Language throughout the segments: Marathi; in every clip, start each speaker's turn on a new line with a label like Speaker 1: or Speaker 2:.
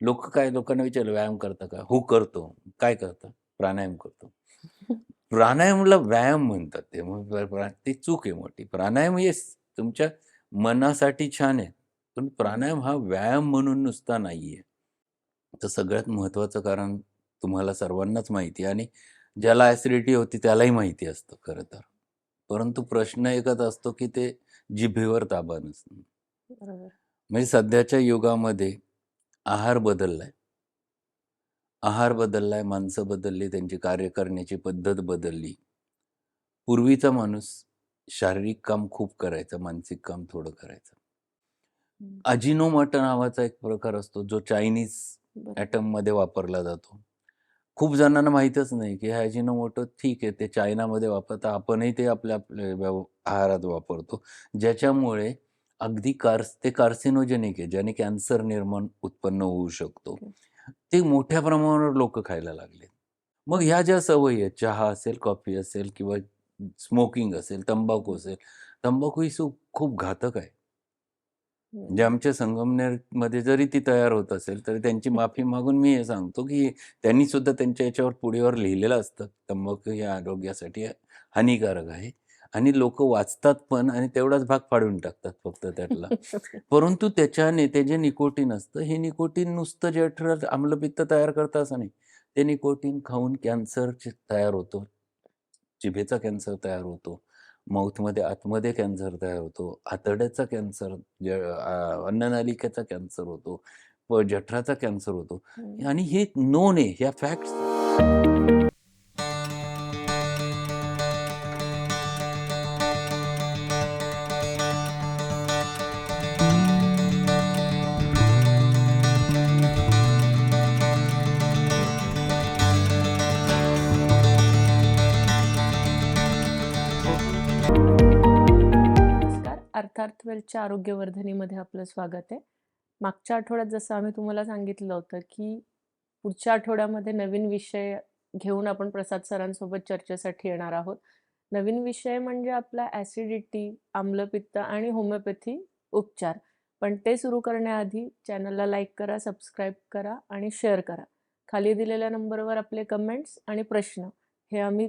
Speaker 1: लोक काय लोकांना विचारलं व्यायाम करता का? हो करतो. काय करता? प्राणायाम करतो. प्राणायामला व्यायाम म्हणतात ते. मग ती चूक आहे मोठी. प्राणायाम हे स- तुमच्या मनासाठी छान आहे. पण प्राणायाम हा व्यायाम म्हणून नुसता नाहीये. तर सगळ्यात महत्वाचं कारण तुम्हाला सर्वांनाच माहिती आहे आणि ज्याला ॲसिडिटी होती त्यालाही माहिती असतं खरं तर. परंतु प्रश्न एकच असतो की ते जिभेवर ताबा नसतं म्हणजे सध्याच्या युगामध्ये आहार बदललाय. आहार बदललाय माणसं बदलली त्यांची कार्य करण्याची पद्धत बदलली. पूर्वीचा माणूस शारीरिक काम खूप करायचा मानसिक काम थोडं करायचं. अजिनोमोटो नावाचा एक प्रकार असतो जो चायनीज
Speaker 2: बरोबर.
Speaker 1: ॲटममध्ये वापरला जातो. खूप जणांना माहीतच नाही की हा अजिनोमोटो ठीक आहे ते चायनामध्ये वापरतात आपणही ते आपल्या आपल्या व्यव- आहारात वापरतो. ज्याच्यामुळे अगदी कार्स ते कार्सिनोजेनिक आहे ज्याने कॅन्सर निर्माण उत्पन्न होऊ शकतो. ते मोठ्या प्रमाणावर लोक खायला लागले. मग ह्या ज्या सवयी आहेत चहा असेल कॉफी असेल किंवा स्मोकिंग असेल तंबाखू असेल तंबाखू ही सु- खूप घातक आहे. म्हणजे. आमच्या संगमनेरमध्ये जरी ती तयार होत असेल तरी त्यांची माफी मागून मी हे सांगतो की त्यांनी सुद्धा त्यांच्या याच्यावर पुढेवर लिहिलेलं असतं तंबाखू हे आरोग्यासाठी हानिकारक आहे. आणि लोक वाचतात पण आणि तेवढाच भाग फाडून टाकतात फक्त त्यातला. परंतु त्याच्याने ते जे निकोटीन असतं हे निकोटीन नुसतं जठर आम्लपित्त तयार करतं असं नाही. ते निकोटीन खाऊन कॅन्सर तयार होतो. जिभेचा कॅन्सर तयार होतो. माउथमध्ये आतमध्ये कॅन्सर तयार होतो. आतड्याचा कॅन्सर ज अन्ननलिकेचा कॅन्सर होतो. व जठराचा कॅन्सर होतो. आणि हे नोन आहे. ह्या फॅक्ट्स
Speaker 2: आजच्या आरोग्यवर्धनीमध्ये आपलं स्वागत आहे. मागच्या आठवड्यात जसं आम्ही तुम्हाला सांगितलं होतं की पुढच्या आठवड्यामध्ये नवीन विषय घेऊन आपण प्रसाद सरांसोबत चर्चेसाठी येणार आहोत. नवीन विषय म्हणजे आपला ॲसिडिटी आम्लपित्त आणि होमिओपॅथी उपचार. पण ते सुरू करण्याआधी चॅनलला लाईक करा सबस्क्राईब करा आणि शेअर करा. खाली दिलेल्या नंबरवर आपले कमेंट्स आणि प्रश्न हे आम्ही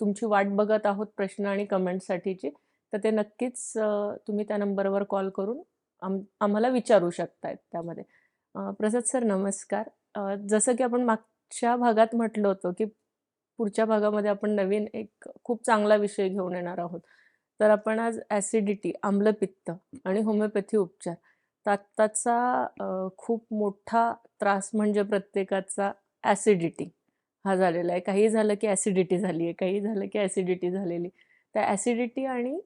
Speaker 2: तुमची वाट बघत आहोत प्रश्न आणि कमेंट्ससाठीची तर ते नक्कीच तुम्ही त्या नंबरवर कॉल करून आम आम्हाला विचारू शकतायत त्यामध्ये. प्रसाद सर नमस्कार. जसं की आपण मागच्या भागात म्हटलं होतं की पुढच्या भागामध्ये आपण नवीन एक खूप चांगला विषय घेऊन येणार आहोत. तर आपण आज ॲसिडिटी आम्लपित्त आणि होमिओपॅथी उपचार तर आत्ताचा खूप मोठा त्रास म्हणजे प्रत्येकाचा ॲसिडिटी हा झालेला आहे. काही झालं की ॲसिडिटी झाली आहे काही झालं की ॲसिडिटी झालेली तर ॲसिडिटी आणि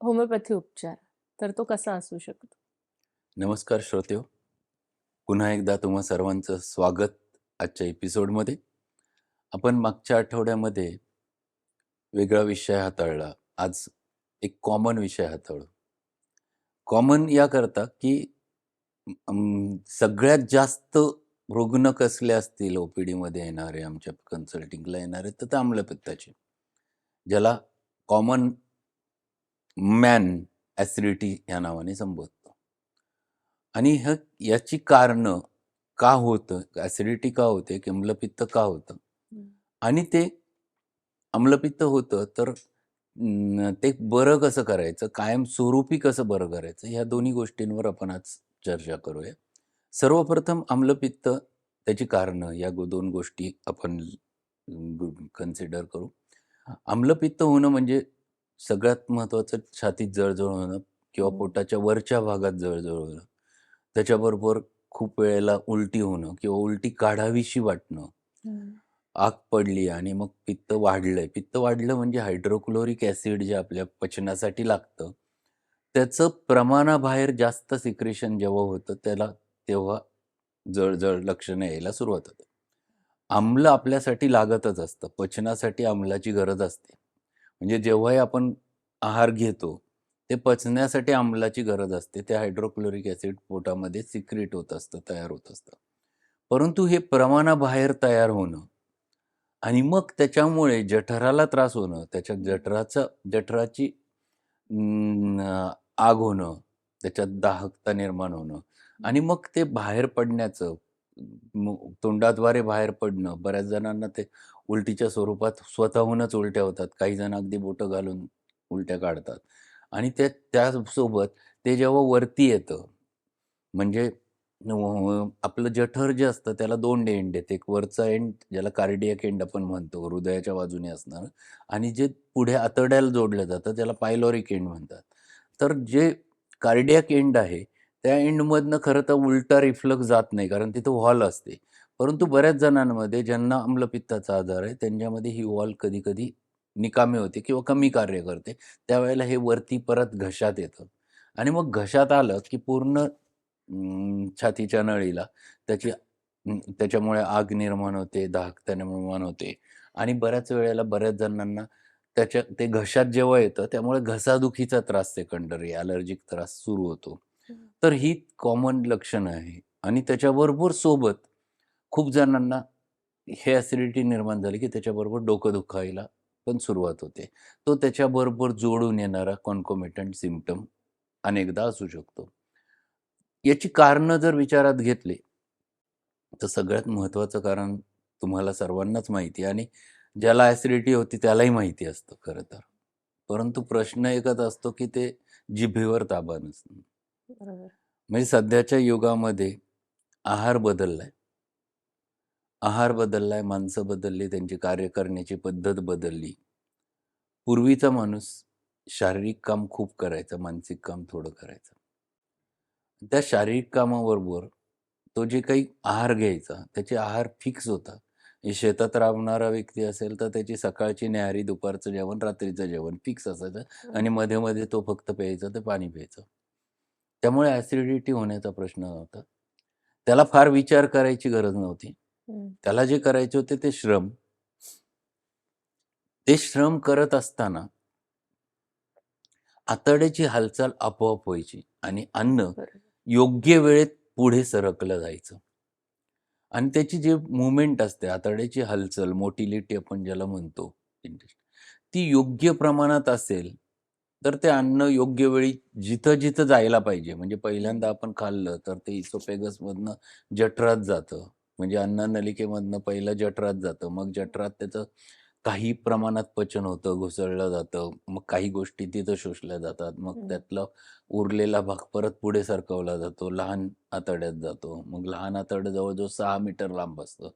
Speaker 2: होमिओपॅथी उपचार तर तो कसा असू शकतो?
Speaker 1: नमस्कार श्रोतेहो पुन्हा एकदा तुम्हा सर्वांचं स्वागत आजच्या एपिसोडमध्ये. आपण मागच्या आठवड्यामध्ये वेगळा विषय हाताळला. आज एक कॉमन विषय हाताळू. कॉमन याकरता की सगळ्यात जास्त रुग्ण कसले असतील ओ पी डीमध्ये येणारे आमच्या कन्सल्टिंगला येणारे तर ते आम्लपित्ताचे. ज्याला कॉमन मॅन ॲसिडिटी या नावाने संबोधतो. आणि ह याची कारणं का होतं? ॲसिडिटी का होते? की अम्लपित्त का होतं? आणि ते अम्लपित्त होतं तर ते बरं कसं करायचं? कायमस्वरूपी कसं बरं करायचं? ह्या दोन्ही गोष्टींवर आपण आज चर्चा करूया. सर्वप्रथम अम्लपित्त त्याची कारणं या गो- दोन गोष्टी आपण कन्सिडर करू. अम्लपित्त होणं म्हणजे सगळ्यात महत्त्वाचं छातीत जळजळ होणं किंवा
Speaker 2: हम्म.
Speaker 1: पोटाच्या वरच्या भागात जळजळ होणं. त्याच्याबरोबर खूप वेळेला उलटी होणं किंवा उलटी काढावीशी वाटणं. आग पडली आणि मग पित्त वाढलंय. पित्त वाढलं म्हणजे हायड्रोक्लोरिक ॲसिड जे आपल्या पचनासाठी लागतं त्याचं प्रमाणाबाहेर जास्त सिक्रेशन जेव्हा होतं त्याला तेव्हा जळजळ लक्षणं यायला सुरुवात होते आम्ल आपल्यासाठी लागतच असतं. पचनासाठी आम्लाची गरज असते. म्हणजे जेव्हाही आपण आहार घेतो ते पचण्यासाठी आम्लाची गरज असते. ते हायड्रोक्लोरिक ॲसिड पोटामध्ये सिक्रेट होत असतं तयार होत असतं. परंतु हे प्रमाणाबाहेर तयार होणं आणि मग त्याच्यामुळे जठराला त्रास होणं त्याच्या जठराचं जठराची आग होणं त्याच्यात दाहकता निर्माण होणं आणि मग ते बाहेर पडण्याचं तोंडाद्वारे बाहेर पडणं, बऱ्याच जणांना ते उलटीच्या स्वरूपात स्वतःहूनच उलट्या होतात. काही जण अगदी बोटं घालून उलट्या काढतात आणि त्या त्यासोबत ते जेव्हा वरती येतं, म्हणजे आपलं जठर जे असतं त्याला दोन एंड आहेत. एक वरचा एंड ज्याला कार्डियक एंड आपण म्हणतो, हृदयाच्या बाजूने असणार आणि जे पुढे आतड्याला जोडलं जातं त्याला पायलॉरिक एंड म्हणतात. तर जे कार्डियक एंड आहे, त्या एंडमधनं खरं तर उलटा रिफ्लक्स जात नाही कारण तिथं व्हॉल असते. परंतु बऱ्याच जणांमध्ये ज्यांना आम्लपित्ताचा आजार आहे, त्यांच्यामध्ये ही व्हॉल कधी-कधी निकामी होते किंवा कमी कार्य करते. त्यावेळेला हे वरती परत घशात येतं आणि मग घशात आलं की पूर्ण छातीच्या नळीला त्याची त्याच्यामुळे आग निर्माण होते, दाहकता निर्माण होते आणि बऱ्याच वेळेला बऱ्याच जणांना त्याच्या ते घशात जेव्हा येतं त्यामुळे घसादुखीचा त्रास सेकंडरी ॲलर्जिक त्रास सुरू होतो. तर ही कॉमन लक्षणं आहे आणि त्याच्याबरोबर सोबत खूप जणांना हे ॲसिडिटी निर्माण झाली की त्याच्याबरोबर डोकं दुखायला पण सुरुवात होते. तो त्याच्याबरोबर जोडून येणारा कॉन्कोमिटंट सिम्प्टम अनेकदा असू शकतो. याची कारणं जर विचारात घेतली, तर सगळ्यात महत्त्वाचं कारण तुम्हाला सर्वांनाच माहिती आहे आणि ज्याला ॲसिडिटी होती त्यालाही माहिती असतं खरं तर. परंतु प्रश्न एकच असतो की ते जिभेवर ताबा नसणं. म्हणजे सध्याच्या युगामध्ये आहार बदललाय. आहार बदललाय, माणसं बदलली, त्यांची कार्य करण्याची पद्धत बदलली. पूर्वीचा माणूस शारीरिक काम खूप करायचा, मानसिक काम थोडं करायचा. त्या शारीरिक कामाबरोबर तो जे काही आहार घ्यायचा, त्याचे आहार फिक्स होता. शेतात राबणारा व्यक्ती असेल, तर त्याची सकाळची न्याहारी, दुपारचं जेवण, रात्रीचं जेवण फिक्स असायचं आणि
Speaker 2: हं.
Speaker 1: मध्ये-मध्ये तो फक्त प्यायचा ते पाणी प्यायचं. त्यामुळे ॲसिडिटी होण्याचा प्रश्न नव्हता. त्याला फार विचार करायची गरज नव्हती. त्याला जे करायचे होते ते श्रम. ते श्रम करत असताना आतड्याची हालचाल आपोआप व्हायची आणि अन्न. योग्य वेळेत पुढे सरकलं जायचं. आणि त्याची जी मूव्हमेंट असते, आतड्याची हालचाल, मोटिलिटी आपण ज्याला म्हणतो, ती योग्य प्रमाणात असेल, तर ते अन्न योग्य वेळी जिथं-जिथं जायला पाहिजे, म्हणजे पहिल्यांदा आपण खाल्लं, तर ते इसोफेगसमधनं जठरात जातं. म्हणजे अन्ननलिकेमधनं पहिलं जठरात जातं. मग जठरात त्याचं काही प्रमाणात पचन होतं, घुसळलं जातं. मग काही गोष्टी तिथं शोषल्या जातात. मग. त्यातला उरलेला भाग परत पुढे सरकवला जातो, लहान आतड्यात जातो. मग लहान आतडं जवळ-जवळ 6 मीटर लांब असतं.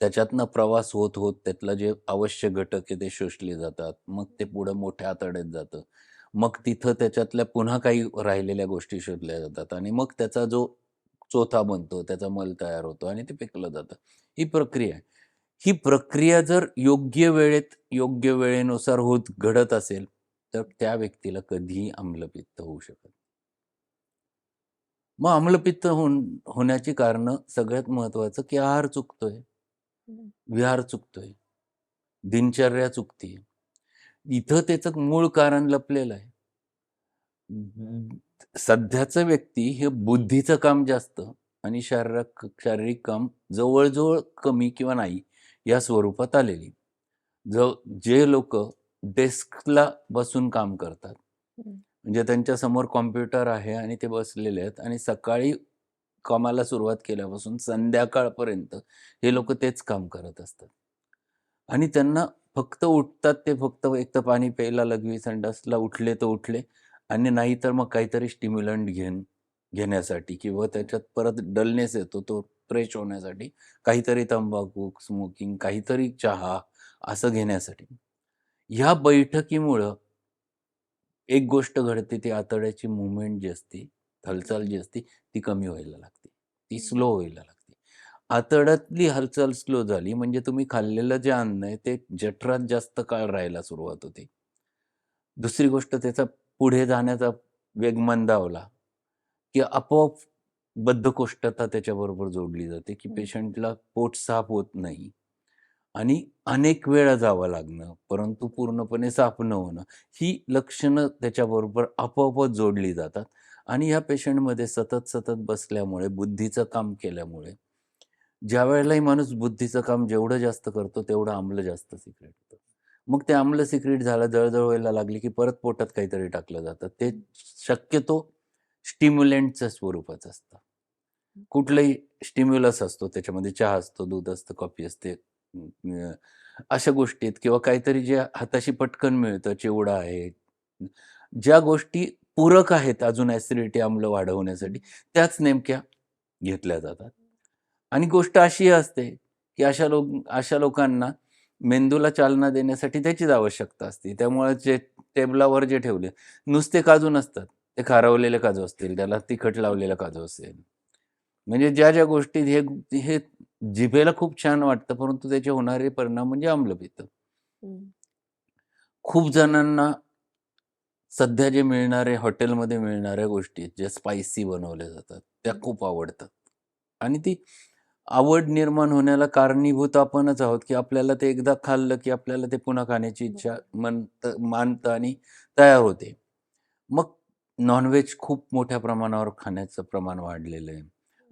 Speaker 1: त्याच्यातनं प्रवास होत-होत त्यातलं जे आवश्यक घटक आहे ते शोषले जातात. मग ते पुढं मोठ्या आतड्यात जातं. मग तिथं त्याच्यातल्या पुन्हा काही राहिलेल्या गोष्टी शोधल्या जातात आणि मग त्याचा जो चोथा बनतो, त्याचा मल तयार होतो आणि ते फेकलं जातं. ही प्रक्रिया आहे. ही प्रक्रिया जर योग्य वेळेत, योग्य वेळेनुसार होत घडत असेल, तर त्या व्यक्तीला कधीही आम्लपित्त होऊ शकत. मग आम्लपित्त होऊन होण्याची कारणं सगळ्यात महत्त्वाचं की आहार चुकतोय. विहार चुकतोय. दिनचर्या चुकतीये. इथं त्याचं मूळ कारण लपलेलं आहे. सध्याचं व्यक्ती हे बुद्धीचं काम जास्त आणि शारीरक शारीरिक काम जवळ-जवळ कमी किंवा नाही या स्वरूपात आलेली. जो जे लोकं डेस्कला बसून काम करतात. म्हणजे त्यांच्यासमोर कॉम्प्युटर आहे आणि ते बसलेले आहेत आणि सकाळी कामाला सुरुवात केल्यापासून संध्याकाळपर्यंत हे लोकं तेच काम करत असतात. आणि त्यांना फक्त उठतात ते फक्त एक तर पाणी प्यायला, लघवी संडासला उठले तर उठले आणि नाहीतर मग काहीतरी स्टिम्युलंट घेऊन घेण्यासाठी किंवा त्याच्यात परत डलनेस येतो तो फ्रेश होण्यासाठी काहीतरी तंबाखू, स्मोकिंग, काहीतरी चहा असं घेण्यासाठी. ह्या बैठकीमुळं एक गोष्ट घडते ती आतड्याची मूव्हमेंट जी असते, हालचाल जी असते ती कमी व्हायला लागते. ती. स्लो व्हायला लागते. आतड्यातली हालचाल स्लो झाली म्हणजे तुम्ही खाल्लेलं जे अन्न आहे ते जठरात जास्त काळ राहायला सुरुवात होते. दुसरी गोष्ट त्याचा पुढे जाण्याचा वेग मंदावला, की आपोआप बद्धकोष्ठता त्याच्याबरोबर जोडली जाते, की. पेशंटला पोट साफ होत नाही आणि अनेक वेळा जावं लागणं, परंतु पूर्णपणे साफ न होणं. ही लक्षणं त्याच्याबरोबर आपोआपच जोडली जातात आणि ह्या पेशंटमध्ये सतत-सतत बसल्यामुळे, बुद्धीचं काम केल्यामुळे, ज्यावेळेलाही माणूस बुद्धीचं काम जेवढं जास्त करतो, तेवढं आम्ल जास्त सिक्रेट. मग ते आम्ल सिक्रेट झालं, जळजळ व्हायला लागली, की परत पोटात काहीतरी टाकलं जातं. ते. शक्यतो स्टिम्युलंटच्या स्वरूपाचं असतं. कुठलंही स्टिम्युलस असतो त्याच्यामध्ये चहा असतो, दूध असतं, कॉफी असते. अशा गोष्टी आहेत किंवा काहीतरी जे हाताशी पटकन मिळतं, चिवडा आहे. ज्या गोष्टी पूरक आहेत अजून ॲसिडिटी, अम्ल वाढवण्यासाठी त्याच नेमक्या घेतल्या जातात. आणि गोष्ट अशी असते, की अशा लोक अशा लोकांना मेंदूला चालना देण्यासाठी त्याचीच आवश्यकता असते. त्यामुळे जे टेबलावर जे ठेवले नुसते काजू नसतात. ते खारवलेले काजू असतील, त्याला तिखट लावलेला काजू असेल. म्हणजे ज्या-ज्या गोष्टी हे हे जिभेला खूप छान वाटतं, परंतु त्याचे होणारे परिणाम म्हणजे.
Speaker 2: हं.
Speaker 1: खूप जणांना सध्या जे मिळणारे हॉटेलमध्ये मिळणाऱ्या गोष्टी ज्या स्पायसी बनवल्या जातात, त्या. खूप आवडतात. आणि ती आवड निर्माण होण्याला कारणीभूत आपणच आहोत, की आपल्याला ते एकदा खाल्लं, की आपल्याला ते पुन्हा खाण्याची इच्छा
Speaker 2: बरोबर.
Speaker 1: मनतं मानतं आणि तयार होते. मग नॉन-व्हेज खूप मोठ्या प्रमाणावर खाण्याचं प्रमाण वाढलेलं आहे.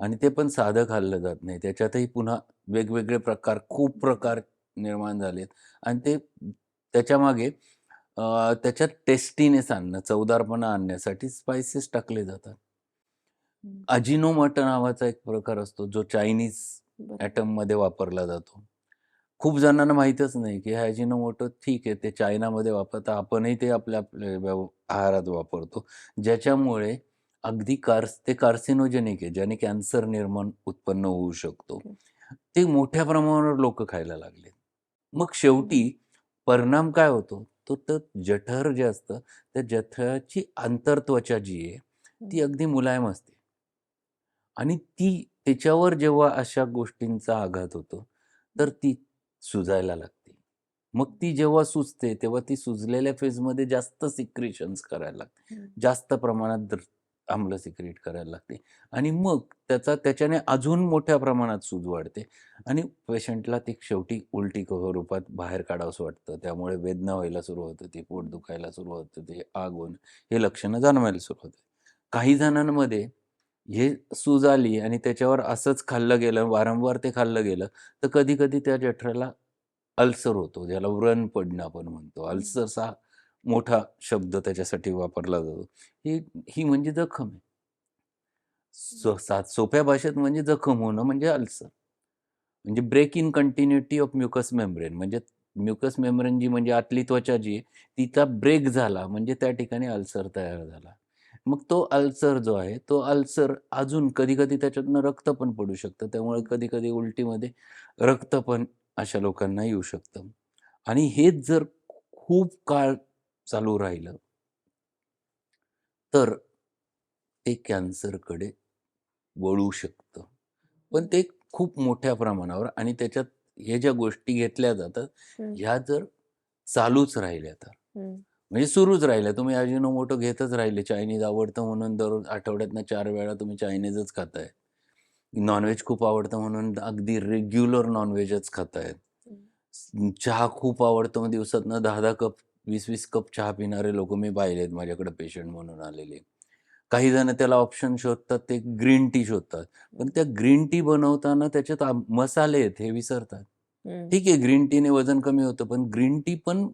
Speaker 1: आणि ते पण साधं खाल्लं जात नाही. त्याच्यातही पुन्हा वेगवेगळे प्रकार, खूप प्रकार निर्माण झालेत आणि ते त्याच्यामागे त्याच्यात टेस्टीनेस आणणं, चवदारपणा आणण्यासाठी स्पाइसेस टाकले जातात. अजिनोमोटो नावाचा एक प्रकार असतो, जो चायनीज
Speaker 2: बरोबर.
Speaker 1: आयटममध्ये वापरला जातो. खूप जणांना माहीतच नाही, की हे अजिनोमोटो ठीक आहे, ते चायनामध्ये वापरतात. आपणही ते आपल्या आहारात वापरतो. ज्याच्यामुळे अगदी कार्स ते कार्सिनोजेनिक आहे, ज्याने कॅन्सर निर्माण उत्पन्न होऊ शकतो. ते मोठ्या प्रमाणावर लोकं खायला लागले. मग. शेवटी परिणाम काय होतो? तो तर जठर जे असतं, त्या जठराची आंतरत्वचा जी आहे, ती. अगदी मुलायम असते. आणि ती त्याच्यावर जेव्हा अशा गोष्टींचा आघात होतो, तर. ती सुजायला लागते. मग ती जेव्हा सुजते, तेव्हा ती सुजलेल्या फेजमध्ये जास्त सिक्रेशन्स करायला लागते. जास्त प्रमाणात आम्ल सिक्रेट करायला लागते आणि मग त्याचा त्याच्याने अजून मोठ्या प्रमाणात सूज वाढते आणि पेशंटला ती शेवटी उलटी स्वरूपात बाहेर काढावंसं वाटतं. त्यामुळे वेदना व्हायला सुरू होते, ती पोट. दुखायला सुरू होतं, ते आग होणं, हे लक्षणं जाणवायला सुरू होते. काही जणांमध्ये हे सूज आली आणि त्याच्यावर असंच खाल्लं गेलं, वारंवार ते खाल्लं गेलं, तर कधी-कधी त्या जठराला अल्सर होतो, ज्याला व्रण पडणं आपण म्हणतो.
Speaker 2: हं.
Speaker 1: हा मोठा शब्द त्याच्यासाठी वापरला जातो. ही ही म्हणजे जखम आहे. सो सात सोप्या भाषेत म्हणजे जखम होणं म्हणजे अल्सर. म्हणजे break in continuity of mucus membrane म्हणजे म्युकस मेम्ब्रेन जी म्हणजे आतली त्वचा जी आहे, तिचा ब्रेक झाला म्हणजे त्या ठिकाणी अल्सर तयार झाला. मग तो अल्सर जो आहे, तो अल्सर अजून कधी-कधी त्याच्यातनं रक्त पण पडू शकतं. त्यामुळे
Speaker 2: हं.
Speaker 1: कधी-कधी उलटीमध्ये रक्त पण अशा लोकांना येऊ शकतं. आणि हेच जर खूप काळ चालू राहिलं तर ते कॅन्सरकडे वळू शकतं. पण. ते खूप मोठ्या प्रमाणावर आणि त्याच्यात हे ज्या गोष्टी घेतल्या जातात. ह्या जर चालूच राहिल्या तर. म्हणजे सुरूच राहिल्या. तुम्ही अजिनोमोटो घेतच राहिले, चायनीज आवडतं म्हणून दररोज आठवड्यातनं 4 वेळा तुम्ही चायनीजच खाताय. नॉन-व्हेज खूप आवडतं म्हणून अगदी रेग्युलर नॉन-व्हेजच खातायत. चहा खूप आवडतो, मग दिवसातनं 10-10 कप, 20-20 कप चहा पिणारे लोकं मी पाहिलेत माझ्याकडे पेशंट म्हणून आलेले. काही जण त्याला ऑप्शन शोधतात, ते ग्रीन टी शोधतात. पण. त्या ग्रीन टी बनवताना त्याच्यात मसाले आहेत हे विसरतात. ठीक आहे, ग्रीन टीने वजन कमी होतं, पण ग्रीन टी पण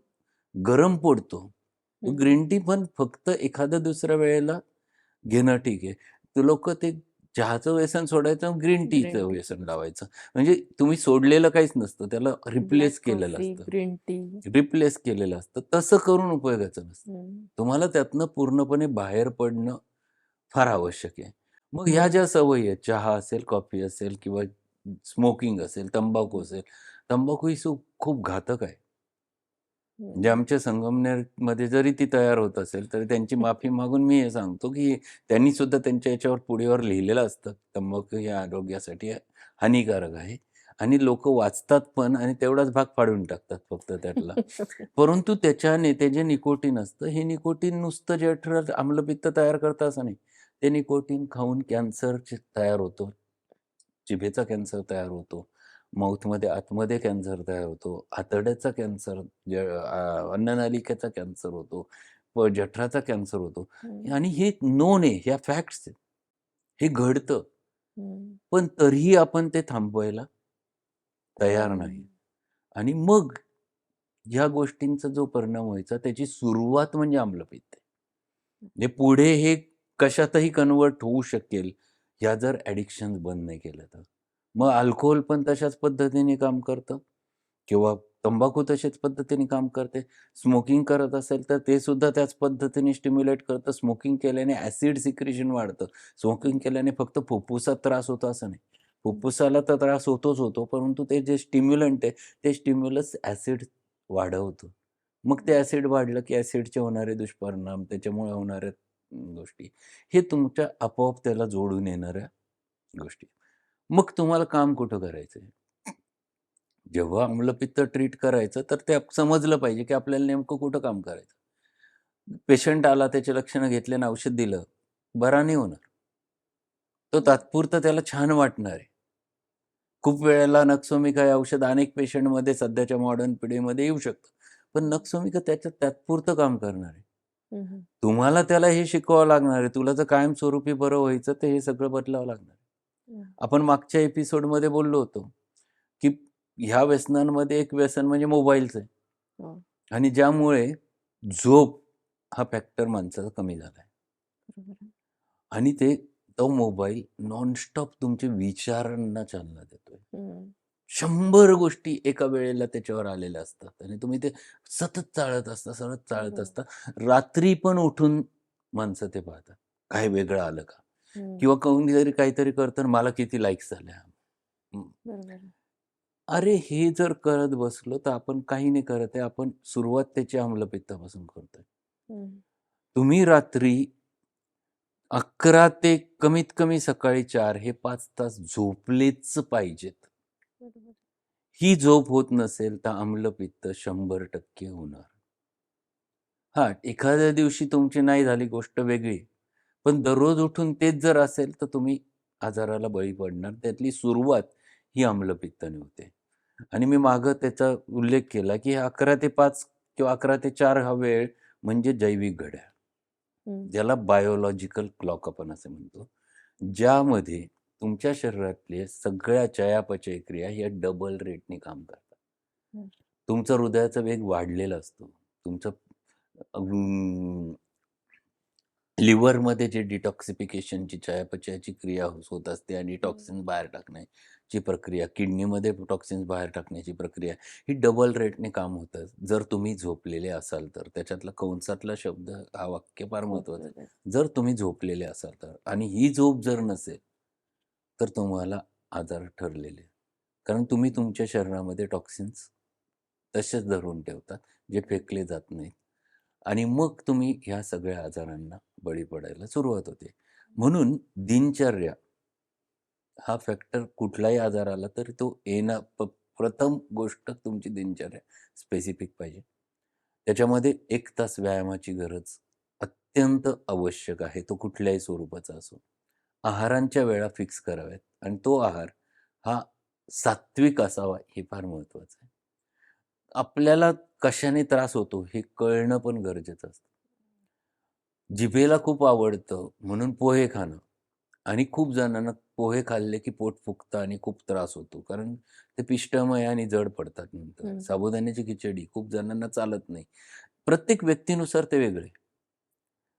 Speaker 1: गरम पडतो. ग्रीन टी पण फक्त एखाद्या दुसऱ्या वेळेला घेणं ठीक आहे. ते लोकं ते चहाचं व्यसन सोडायचं, ग्रीन टीचं व्यसन. लावायचं. म्हणजे तुम्ही सोडलेलं काहीच नसतं. त्याला रिप्लेस केलेलं असतं.
Speaker 2: Green tea.
Speaker 1: रिप्लेस केलेलं असतं. तसं करून उपयोगाचं नसतं. तुम्हाला त्यातनं पूर्णपणे बाहेर पडणं फार आवश्यक आहे. मग ह्या. ज्या सवयी आहेत, चहा असेल, कॉफी असेल किंवा स्मोकिंग असेल, तंबाखू. असेल. तंबाखू ही खूप घातक आहे. म्हणजे. आमच्या संगमनेरमध्ये जरी ती तयार होत असेल, तरी त्यांची माफी मागून मी हे सांगतो, की त्यांनी सुद्धा त्यांच्या याच्यावर पुडीवर लिहिलेलं असतं, तंबाखू हे आरोग्यासाठी हानिकारक आहे आणि लोकं वाचतात पण आणि तेवढाच भाग फाडून टाकतात फक्त त्यातला. परंतु त्याच्याने ते जे निकोटीन असतं, हे निकोटीन नुसतं जठरात आम्लपित्त तयार करतं असं नाही. ते निकोटीन खाऊन कॅन्सर तयार होतो. जिभेचा कॅन्सर तयार होतो. माउथमध्ये आतमध्ये कॅन्सर तयार होतो. आतड्याचा कॅन्सर, अन्ननलिकेचा कॅन्सर होतो. व जठराचा कॅन्सर होतो. आणि हे नोन आहे, ह्या फॅक्ट्स आहेत. हे घडतं. पण तरीही आपण ते थांबवायला तयार नाही. आणि मग ह्या गोष्टींचा जो परिणाम व्हायचा, त्याची सुरुवात म्हणजे आम्लपित्त. म्हणजे पुढे हे कशातही कन्व्हर्ट होऊ शकेल, ह्या जर ॲडिक्शन्स बंद नाही केल्या तर. मग अल्कोहोल पण तशाच पद्धतीने काम करतं किंवा तंबाखू तशाच पद्धतीने काम करते. स्मोकिंग करत असेल तर ते सुद्धा त्याच पद्धतीने स्टिम्युलेट करतं. स्मोकिंग केल्याने ॲसिड सिक्रेशन वाढतं. स्मोकिंग केल्याने फक्त फुफ्फुसात त्रास होतो असं नाही. फुफ्फुसाला तर त्रास होतोच होतो, परंतु ते जे स्टिम्युलंट आहे, ते स्टिम्युलस ॲसिड वाढवतं. मग ते ॲसिड वाढलं की ॲसिडचे होणारे दुष्परिणाम, त्याच्यामुळे होणाऱ्या गोष्टी, हे तुमच्या आपोआप त्याला जोडून येणाऱ्या गोष्टी. मग तुम्हाला काम कुठं करायचंय? जेव्हा आम्लपित्त ट्रीट करायचं, तर ते समजलं पाहिजे की आपल्याला नेमकं कुठं काम करायचं. पेशंट आला, त्याची लक्षणं घेतली आणि औषध दिलं, बरा नाही होणार. तो तात्पुरतं त्याला छान वाटणार आहे. खूप वेळेला नक्सोमिका हे औषध अनेक पेशंटमध्ये सध्याच्या मॉडर्न पिढीमध्ये येऊ शकतं. पण नक्सोमिका त्याच्यात तात्पुरतं काम करणार आहे. तुम्हाला त्याला हे शिकवावं लागणार आहे. तुला जर कायमस्वरूपी बरं व्हायचं, तर हे सगळं बदलावं लागणार आहे. आपण मागच्या एपिसोडमध्ये बोललो होतो, की ह्या व्यसनांमध्ये एक व्यसन म्हणजे मोबाईलचं आहे.
Speaker 2: हो.
Speaker 1: आणि ज्यामुळे झोप हा फॅक्टर माणसाचा कमी झाला आहे. आणि ते तो मोबाईल नॉनस्टॉप तुमच्या विचारांना चालना देतोय. 100 गोष्टी एका वेळेला त्याच्यावर आलेल्या असतात आणि तुम्ही ते सतत चाळत असता, सतत चाळत
Speaker 2: हो.
Speaker 1: असता. रात्री पण उठून माणसं ते पाहतात. काय वेगळं आलं का? किंवा कोणीतरी काहीतरी करतं मला किती लाइक्स झाल्या. अरे, हे जर करत बसलो, तर आपण काही नाही करत आहे. आपण सुरुवात त्याची आम्लपित्तापासून करतोय. तुम्ही रात्री 11 ते कमीत कमी सकाळी 4 हे 5 तास झोपलेच पाहिजेत. ही झोप होत नसेल, तर आम्लपित्त 100% होणार. हां, एखाद्या दिवशी तुमची नाही झाली गोष्ट वेगळी. पण दररोज उठून तेच जर असेल, तर तुम्ही आजाराला बळी पडणार. त्यातली सुरुवात ही आम्लपित्ताने होते. आणि मी मागं त्याचा उल्लेख केला, की 11 ते 5 किंवा 11 ते 4 हा वेळ म्हणजे जैविक घड्याळ. ज्याला बायोलॉजिकल क्लॉक आपण असं म्हणतो. ज्यामध्ये तुमच्या शरीरातल्या सगळ्या चयापचय क्रिया ह्या डबल रेटने काम करतात. तुमचा हृदयाचा वेग वाढलेला असतो. तुमचं लिव्हरमध्ये जे डिटॉक्सिफिकेशनची चयापचयाची क्रिया होत असते आणि
Speaker 2: हं.
Speaker 1: टॉक्सिन्स बाहेर टाकण्याची प्रक्रिया, किडनीमध्ये टॉक्सिन्स बाहेर टाकण्याची प्रक्रिया, ही डबल रेटने काम होतं. जर तुम्ही झोपलेले असाल तर. त्याच्यातला कंसातला शब्द हा वाक्य फार
Speaker 2: खूप
Speaker 1: महत्त्वाचं आहे. जर तुम्ही झोपलेले असाल तर. आणि ही झोप जर नसेल, तर तुम्हाला आजार ठरलेले. कारण तुम्ही तुमच्या शरीरामध्ये टॉक्सिन्स तसेच धरून ठेवतात, जे फेकले जात नाहीत. आणि मग तुम्ही ह्या सगळ्या आजारांना बळी पडायला सुरुवात होते. म्हणून दिनचर्या हा फॅक्टर कुठलाही आजार आला, तर तो येणं प प्रथम गोष्ट तुमची दिनचर्या स्पेसिफिक पाहिजे. त्याच्यामध्ये एक तास व्यायामाची गरज अत्यंत आवश्यक आहे. तो कुठल्याही स्वरूपाचा असो. आहारांच्या वेळा फिक्स कराव्यात आणि तो आहार हा सात्विक असावा, हे फार महत्त्वाचं आहे. आपल्याला कशाने त्रास होतो, हे कळणं पण गरजेचं असतं. जिभेला खूप आवडतं म्हणून पोहे खाणं आणि खूप जणांना पोहे खाल्ले की पोट फुगतं आणि खूप त्रास होतो. कारण ते पिष्टमय आणि जड पडतात नंतर. साबुदाण्याची खिचडी खूप जणांना चालत नाही. प्रत्येक व्यक्तीनुसार ते वेगळे.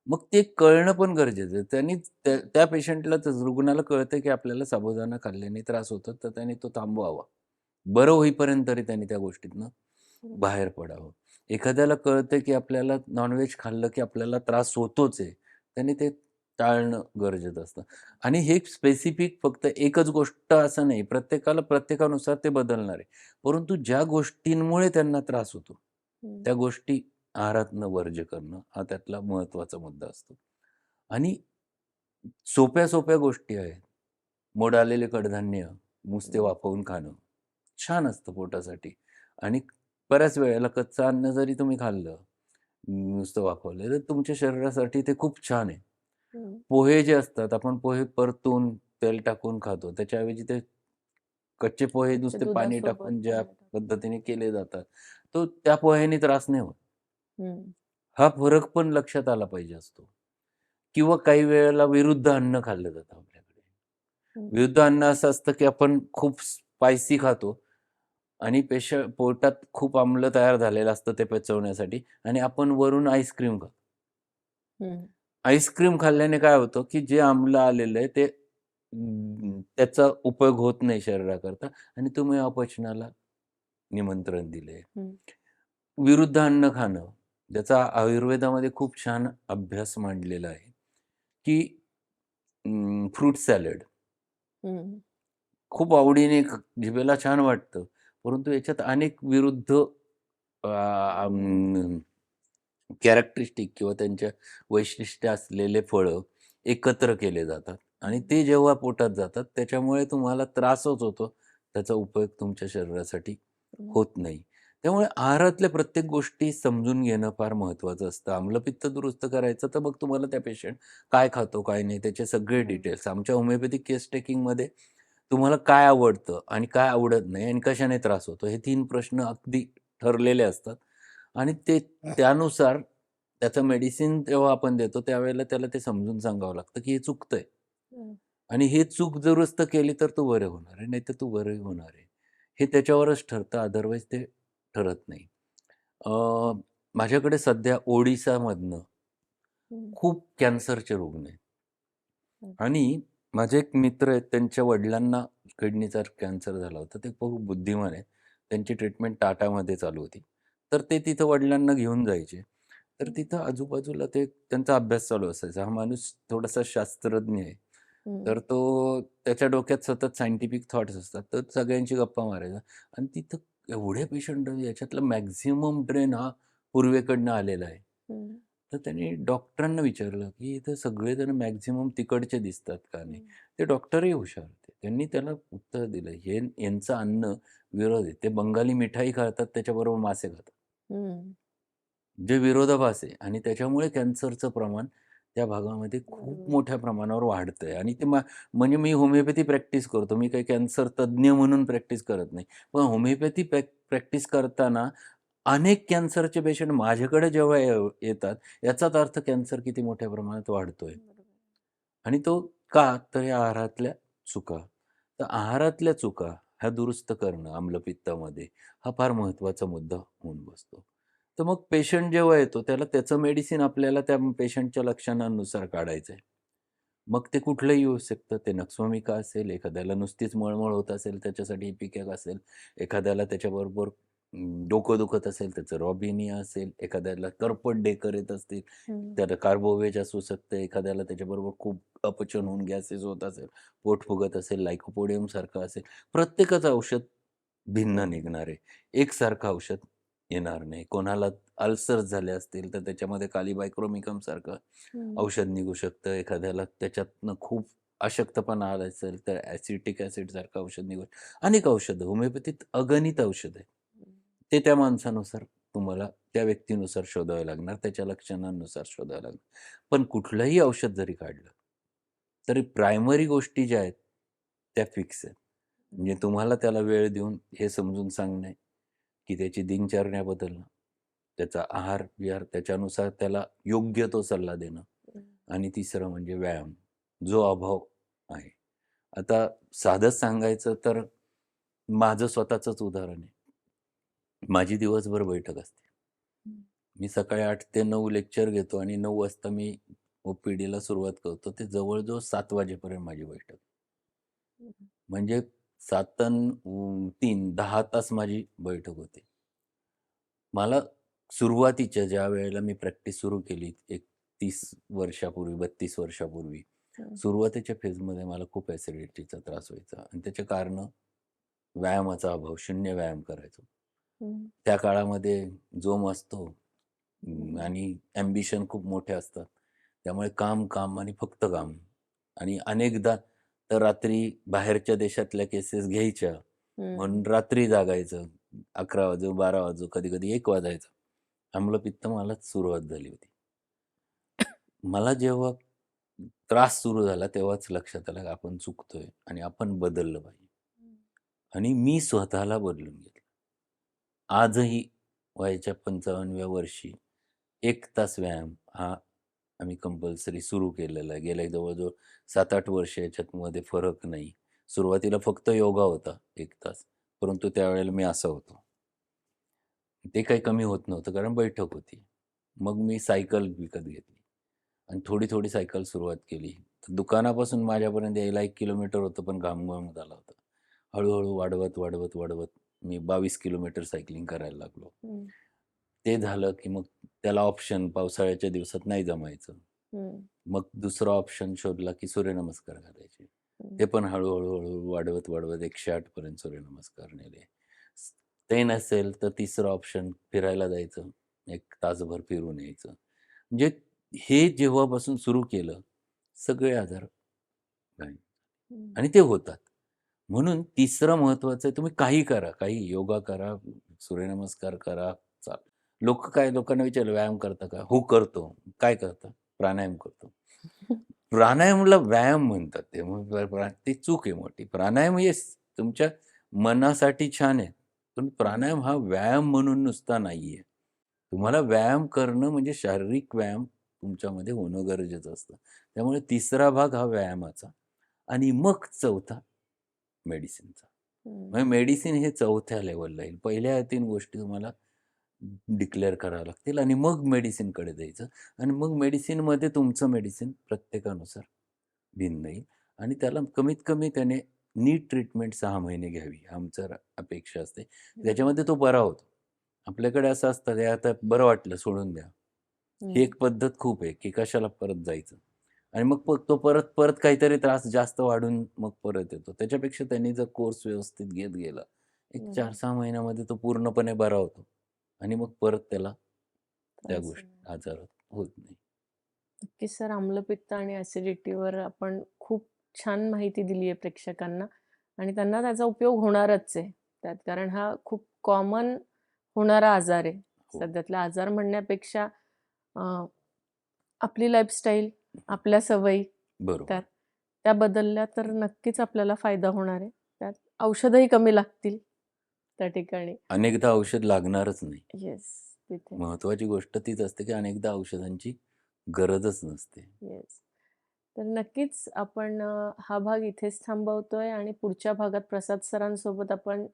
Speaker 1: मग ते कळणं पण गरजेचं आहे. त्यांनी त्या त्या पेशंटला रुग्णाला कळतं, की आपल्याला साबुदाणा खाल्ल्याने त्रास होतो, तर त्याने तो थांबवावा. बरं होईपर्यंत तरी त्यांनी त्या गोष्टीतनं. बाहेर पडावं. एखाद्याला कळतं, की आपल्याला नॉन-व्हेज खाल्लं, की आपल्याला त्रास होतोच आहे. त्याने ते टाळणं गरजेचं असतं. आणि हे स्पेसिफिक फक्त एकच गोष्ट असं नाही. प्रत्येकाला प्रत्येकानुसार ते बदलणार आहे. परंतु ज्या गोष्टींमुळे त्यांना त्रास होतो. त्या गोष्टी आहारातनं वर्ज्य करणं हा त्यातला महत्त्वाचा मुद्दा असतो. आणि सोप्या-सोप्या गोष्टी आहेत. मोड आलेले कडधान्य नुसते
Speaker 2: हं.
Speaker 1: वाफवून खाणं छान असतं पोटासाठी आणि बऱ्याच वेळेला कच्चं अन्न जरी तुम्ही खाल्लं, नुसतं वाफवलं, तर तुमच्या शरीरासाठी ते खूप छान आहे. पोहे जे असतात, आपण पोहे परतून, तेल टाकून खातो. त्याच्याऐवजी ते कच्चे पोहे नुसते पाणी टाकून ज्या. पद्धतीने केले जातात, तो त्या पोह्याने त्रास नाही होत.
Speaker 2: हं.
Speaker 1: हा फरक पण लक्षात आला पाहिजे असतो. किंवा काही वेळेला विरुद्ध अन्न खाल्लं जातं आपल्याकडे. विरुद्ध अन्न असं असतं, की आपण खूप स्पायसी खातो आणि पेश पोटात खूप आम्ल तयार झालेलं असतं ते पचवण्यासाठी आणि आपण वरून आईस्क्रीम खातो. आईस्क्रीम खाल्ल्याने काय होतं, की जे आम्ल आलेलं आहे ते त्याचा उपयोग होत नाही शरीराकरता आणि तुम्ही अपचनाला निमंत्रण दिलंय.
Speaker 2: हं.
Speaker 1: विरुद्ध अन्न खाणं, ज्याचा आयुर्वेदामध्ये खूप छान अभ्यास मांडलेला आहे, की फ्रूट सॅलड. खूप आवडीने जिभेला छान वाटतं. परंतु याच्यात अनेक विरुद्ध कॅरेक्टरिस्टिक किंवा त्यांच्या वैशिष्ट्य असलेले फळं एकत्र केले जातात आणि ते जेव्हा पोटात जातात त्याच्यामुळे तुम्हाला त्रासच होतो. त्याचा उपयोग तुमच्या शरीरासाठी
Speaker 2: हं.
Speaker 1: होत नाही. त्यामुळे आहारातल्या प्रत्येक गोष्टी समजून घेणं फार महत्त्वाचं असतं. आम्लपित्त दुरुस्त करायचं तर मग तुम्हाला त्या पेशंट काय खातो, काय नाही त्याचे सगळे
Speaker 2: हं.
Speaker 1: डिटेल्स आमच्या होमिओपॅथिक केस टेकिंगमध्ये तुम्हाला काय आवडतं आणि काय आवडत नाही आणि कशाने त्रास होतो हे 3 प्रश्न अगदी ठरलेले असतात आणि ते त्यानुसार त्याचं मेडिसिन जेव्हा आपण देतो त्यावेळेला त्याला ते समजून सांगावं लागतं, की हे चुकतंय. आणि हे चूक दुरुस्त केली तर तू बरे होणार आहे, नाहीतर तू बरे होणार आहे. हे त्याच्यावरच ठरतं अदरवाईज ते ठरत नाही. माझ्याकडे सध्या ओडिसामधनं. खूप कॅन्सरचे रुग्ण आहेत. आणि माझे एक मित्र आहेत त्यांच्या वडिलांना किडनीचा कॅन्सर झाला होता. ते खूप बुद्धिमान आहेत. त्यांची ट्रीटमेंट टाटामध्ये चालू होती. तर ते तिथं वडिलांना घेऊन जायचे. तर
Speaker 2: हं.
Speaker 1: तिथं आजूबाजूला ते त्यांचा अभ्यास चालू असायचा. हा माणूस थोडासा शास्त्रज्ञ आहे. तर. तो त्याच्या डोक्यात सतत सायंटिफिक थॉट्स असतात. तर सगळ्यांशी गप्पा मारायचा आणि तिथं एवढे पेशंट याच्यातला मॅक्सिमम ड्रेन हा पूर्वेकडनं आलेला आहे.
Speaker 2: हं.
Speaker 1: तर त्यांनी डॉक्टरांना विचारलं, की इथं सगळेजण मॅक्सिमम तिकडचे दिसतात का नाही? ते डॉक्टरही हुशार होते. त्यांनी त्याला उत्तर दिलं, हे यांचं अन्न विरोध आहे. ते बंगाली मिठाई खातात त्याच्याबरोबर मासे खातात. जे विरोधाभास आहे आणि त्याच्यामुळे कॅन्सरचं प्रमाण त्या भागामध्ये खूप. मोठ्या प्रमाणावर वाढतंय आणि ते मा म्हणजे मी होमिओपॅथी प्रॅक्टिस करतो. मी काही कॅन्सर तज्ञ म्हणून प्रॅक्टिस करत नाही. पण होमिओपॅथी प्रॅ प्रॅक्टिस करताना अनेक कॅन्सरचे पेशंट माझ्याकडे जेव्हा येतात, याचाच अर्थ कॅन्सर किती मोठ्या प्रमाणात वाढतोय. आणि तो का? तर या आहारातल्या चुका. तर आहारातल्या चुका ह्या दुरुस्त करणं आम्लपित्तामध्ये हा फार महत्त्वाचा मुद्दा होऊन बसतो. तर मग पेशंट जेव्हा येतो त्याला त्याचं मेडिसिन आपल्याला त्या पेशंटच्या लक्षणांनुसार काढायचं आहे. मग ते कुठलंही येऊ शकतं. ते नक्सवामिका असेल, एखाद्याला नुसतीच मळमळ होत असेल त्याच्यासाठी इपिकॅक असेल, एखाद्याला त्याच्याबरोबर डोकं दुखत असेल त्याचं रॉबिनिया असेल, एखाद्याला करपट डेकर येत असतील. त्याला कार्बोवेज असू शकतं, एखाद्याला त्याच्याबरोबर खूप अपचन होऊन गॅसेस होत असेल, पोट फुगत असेल, लाइकोपोडियम सारखं असेल. प्रत्येकाचं औषध भिन्न. निघणार आहे. एकसारखं औषध येणार नाही. कोणाला अल्सर्स झाले असतील तर त्याच्यामध्ये कालीबायक्रोमिकम सारखं. औषध निघू शकतं. एखाद्याला त्याच्यातनं खूप अशक्तपणा आला असेल तर ॲसिटिक ॲसिड सारखं औषध निघू अनेक औषधं होमिओपॅथीत अगणित औषधं आहेत. ते त्या माणसानुसार तुम्हाला त्या व्यक्तीनुसार शोधावे लागणार, त्याच्या लक्षणांनुसार शोधावे लागणार. पण कुठलंही औषध जरी काढलं, तरी प्रायमरी गोष्टी ज्या आहेत त्या फिक्स आहेत. म्हणजे तुम्हाला त्याला वेळ देऊन हे समजून सांगणे, की त्याची दिनचर्या बदलणं, त्याचा आहार-विहार त्याच्यानुसार त्याला योग्य तो सल्ला देणं. आणि तिसरं म्हणजे व्यायाम, जो अभाव आहे. आता साधंच सांगायचं तर माझं स्वतःचंच उदाहरण आहे. माझी दिवसभर बैठक असते. मी सकाळी 8 ते 9 लेक्चर घेतो आणि 9 वाजता मी ओ-पी-डीला सुरुवात करतो. ते जवळ-जवळ 7 वाजेपर्यंत माझी बैठक. म्हणजे 7 अन् अ, 3 10 तास माझी बैठक होते. मला सुरुवातीच्या ज्यावेळेला मी प्रॅक्टिस सुरू केली एक 30 वर्षापूर्वी, 32 वर्षापूर्वी. सुरुवातीच्या फेजमध्ये मला खूप ॲसिडिटीचा त्रास व्हायचा आणि त्याचे कारणं व्यायामाचा अभाव, शून्य व्यायाम करायचो. त्या काळामध्ये जोम असतो
Speaker 2: हं.
Speaker 1: आणि ॲम्बिशन खूप मोठे असतात. त्यामुळे काम, काम आणि फक्त काम आणि अनेकदा तर रात्री बाहेरच्या देशातल्या केसेस घ्यायच्या. म्हणून रात्री जागायचं. 11 वाजो, 12 वाजो, कधी-कधी 1 वाजायचा. आम्लपित्त मलाच सुरुवात झाली होती. मला जेव्हा त्रास सुरू झाला तेव्हाच लक्षात आलं, की आपण चुकतोय आणि आपण बदललं पाहिजे. आणि मी स्वतःला बदलून घेतलं. आजही वयाच्या 55व्या वर्षी एक तास व्यायाम हा आम्ही कंपल्सरी सुरू केलेला आहे. गेल्या जवळजवळ सात आठ वर्ष याच्यामध्ये फरक नाही. सुरुवातीला फक्त योगा होता एक तास. परंतु त्यावेळेला मी असा होतो. ते काही कमी होत नव्हतं कारण बैठक होती. मग मी सायकल विकत घेतली आणि थोडी-थोडी सायकल सुरुवात केली. दुकानापासून माझ्यापर्यंत यायला एक किलोमीटर होतं, पण घामघाम झाला होता. हळूहळू वाढवत, वाढवत, वाढवत मी 22 किलोमीटर सायकलिंग करायला लागलो.
Speaker 2: हं.
Speaker 1: ते झालं, की मग त्याला ऑप्शन पावसाळ्याच्या दिवसात नाही जमायचं. मग दुसरा ऑप्शन शोधला, की सूर्यनमस्कार घालायचे.
Speaker 2: हं.
Speaker 1: ते पण हळू-हळू, हळू वाढवत, वाढवत 108 पर्यंत सूर्यनमस्कार नेले. ते नसेल तर तिसरं ऑप्शन फिरायला जायचं. 1 तासभर फिरून यायचं. म्हणजे हे जेव्हापासून सुरू केलं, सगळे आजार. आणि ते होतात. म्हणून तिसरं महत्त्वाचं आहे तुम्ही काही करा, काही योगा करा, सूर्यनमस्कार करा, चाल लोक काय लोकांना विचारलं, "व्यायाम करता का?" "हो, करतो." "काय करता?" "प्राणायाम करतो." प्राणायामला व्यायाम म्हणतात ते. ते चूक आहे मोठी. प्राणायाम हे तुमच्या मनासाठी छान आहे. पण प्राणायाम हा व्यायाम म्हणून नुसता नाहीये. तुम्हाला व्यायाम करणं म्हणजे शारीरिक व्यायाम तुमच्यामध्ये होणं गरजेचं असतं. त्यामुळे तिसरा भाग हा व्यायामाचा आणि मग चौथा मेडिसिनचा. म्हणजे मेडिसिन हे चौथ्या लेव्हलला येईल. पहिल्या 3 गोष्टी तुम्हाला डिक्लेअर कराव्या लागतील आणि मग मेडिसिनकडे जायचं आणि मग मेडिसिनमध्ये तुमचं मेडिसिन प्रत्येकानुसार भिन्न येईल आणि त्याला कमीत कमी त्याने नीट ट्रीटमेंट 6 महिने घ्यावी, आमचं अपेक्षा असते. त्याच्यामध्ये तो बरा होतो. आपल्याकडे असं असतं, "हे आता बरं वाटलं, सोडून द्या." हं. एक पद्धत खूप आहे, की कशाला परत जायचं आणि मग प तो परत, परत काहीतरी त्रास जास्त वाढून मग परत येतो. त्याच्यापेक्षा त्यांनी जर कोर्स व्यवस्थित घेत गेला, एक
Speaker 2: हं.
Speaker 1: 4-6 महिन्यामध्ये तो पूर्णपणे बरा होतो आणि मग परत त्याला त्या गोष्टी. आजार होत नाही.
Speaker 2: नक्कीच सर, आम्लपित्त आणि ॲसिडिटीवर आपण खूप छान माहिती दिली आहे प्रेक्षकांना आणि त्यांना त्याचा उपयोग होणारच आहे त्यात. कारण हा खूप कॉमन होणारा आजार आहे.
Speaker 1: हो.
Speaker 2: सध्यातला आजार म्हणण्यापेक्षा आपली लाईफस्टाईल, आपल्या सवयी
Speaker 1: बरोबर.
Speaker 2: त्यात त्या बदलल्या तर नक्कीच आपल्याला फायदा होणार आहे. त्यात औषधंही कमी लागतील त्या ठिकाणी.
Speaker 1: अनेकदा औषध लागणारच नाही.
Speaker 2: येस, तिथे.
Speaker 1: महत्त्वाची गोष्ट तीच असते, की अनेकदा औषधांची गरजच नसते.
Speaker 2: येस. तर नक्कीच आपण अ, हा भाग इथेच थांबवतोय आणि पुढच्या भागात प्रसाद सरांसोबत आपण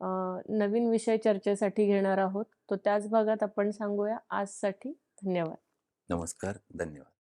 Speaker 2: अ, नवीन विषय चर्चेसाठी घेणार आहोत. तो त्याच भागात आपण सांगूया. आजसाठी धन्यवाद.
Speaker 1: नमस्कार. धन्यवाद.